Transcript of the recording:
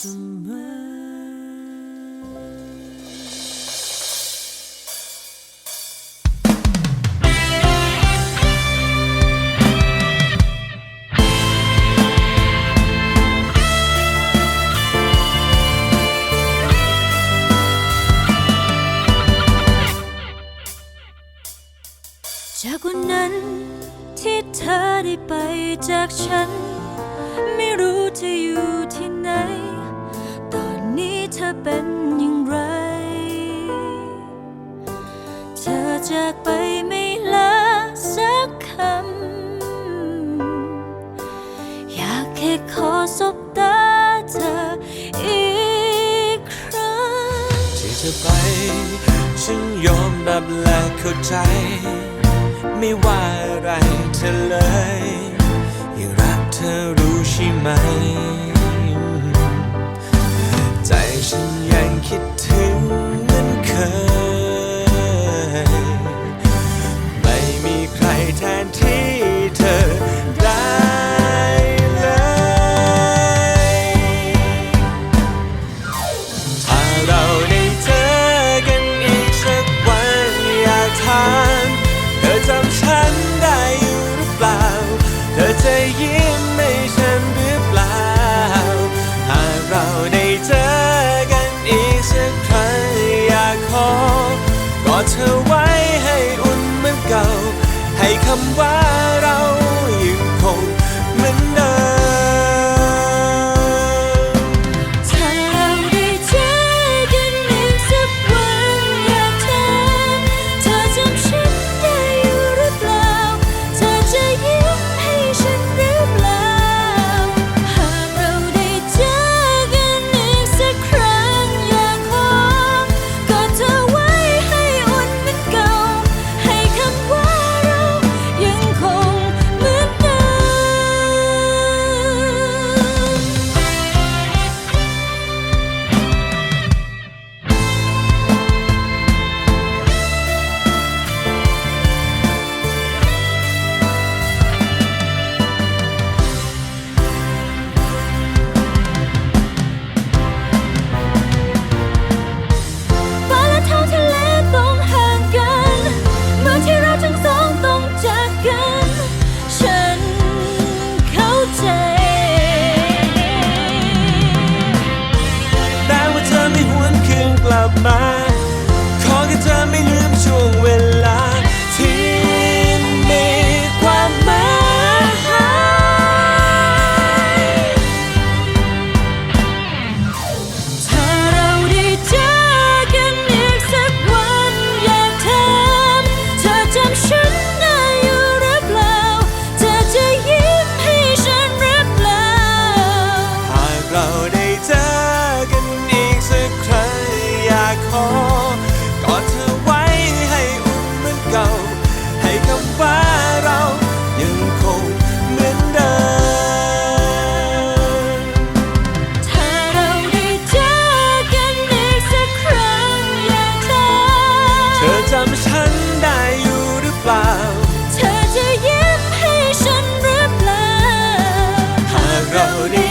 จากวันที่เธอได้ไปจากฉัน ไม่รู้จะอยู่ากไปไม่ละสักคำ อยากแค่ขอสบตาเธออีกครั้ง ที่เธอไป ฉันยอมรับและเข้าใจ ไม่ว่าอะไรเธอเลย ยังรักเธอรู้ใช่ไหม ทาน เธอจำฉันได้อยู่หรือเปล่า เธอจะยิ้มให้ฉันหรือเปล่า หากเราได้เจอกันอีกสักครั้งอยากขอกอดเธอไว้ให้อุ่นเหมือนเก่า ให้คำว่า শহরে